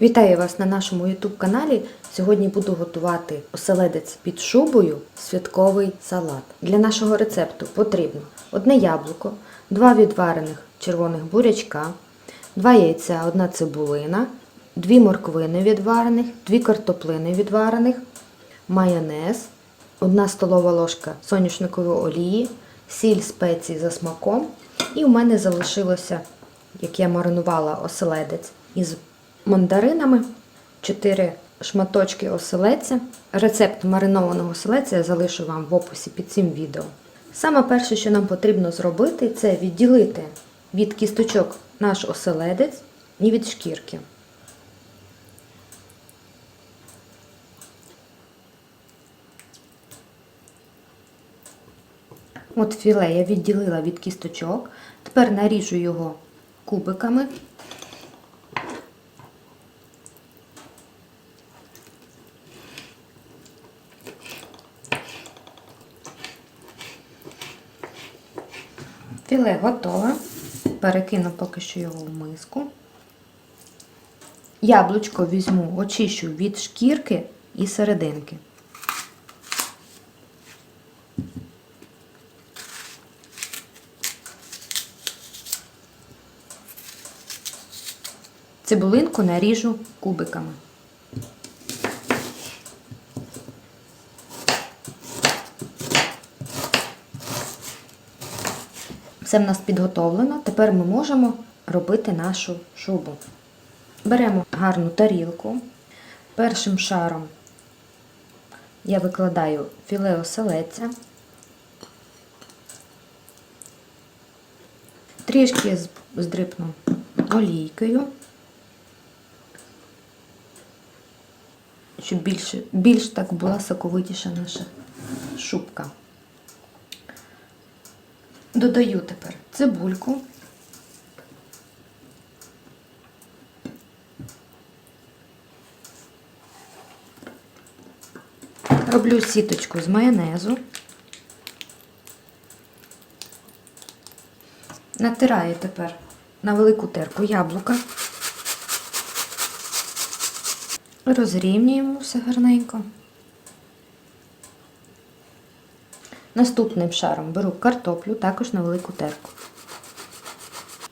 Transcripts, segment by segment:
Вітаю вас на нашому YouTube каналі. Сьогодні буду готувати оселедець під шубою святковий салат. Для нашого рецепту потрібно одне яблуко, два відварених червоних бурячка, два яйця, одна цибулина, дві морквини відварених, дві картоплини відварених, майонез, одна столова ложка соняшникової олії, сіль спеції за смаком. І у мене залишилося, як я маринувала оселедець із мандаринами, 4 шматочки оселедця. Рецепт маринованого оселедця я залишу вам в описі під цим відео. Саме перше, що нам потрібно зробити, це відділити від кісточок наш оселедець і від шкірки. От філе я відділила від кісточок. Тепер наріжу його кубиками. Філе готове. Перекину поки що його в миску. Яблучко візьму, очищу від шкірки і серединки. Цибулинку наріжу кубиками. Все в нас підготовлено. Тепер ми можемо робити нашу шубу. Беремо гарну тарілку. Першим шаром я викладаю філе оселедця. Трішки здрипну олійкою, щоб більше, більш так була соковитіша наша шубка. Додаю тепер цибульку. Роблю сіточку з майонезу. Натираю тепер на велику терку яблука. Розрівнюємо все гарненько. Наступним шаром беру картоплю, також на велику терку.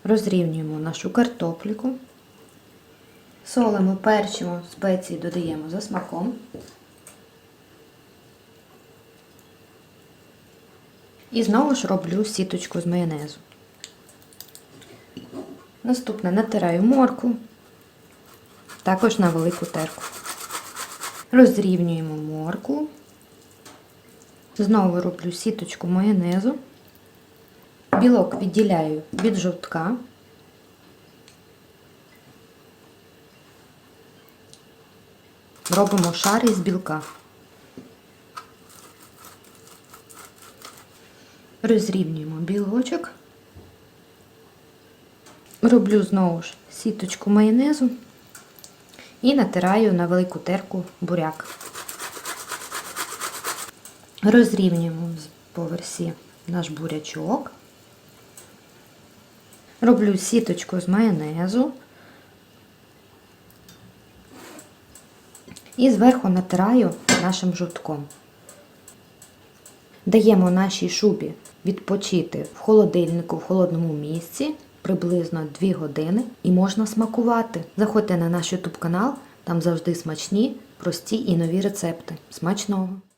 Розрівнюємо нашу картопліку. Солимо, перчимо, спеції додаємо за смаком. І знову ж роблю сіточку з майонезу. Наступне натираю морку, також на велику терку. Розрівнюємо морку. Знову роблю сіточку майонезу. Білок відділяю від жовтка. Робимо шар із білка. Розрівнюємо білочок. Роблю знову ж сіточку майонезу і натираю на велику терку буряк. Розрівнюємо по версі наш бурячок. Роблю сіточку з майонезу. І зверху натираю нашим жовтком. Даємо нашій шубі відпочити в холодильнику в холодному місці приблизно 2 години і можна смакувати. Заходьте на наш YouTube канал, там завжди смачні, прості і нові рецепти. Смачного!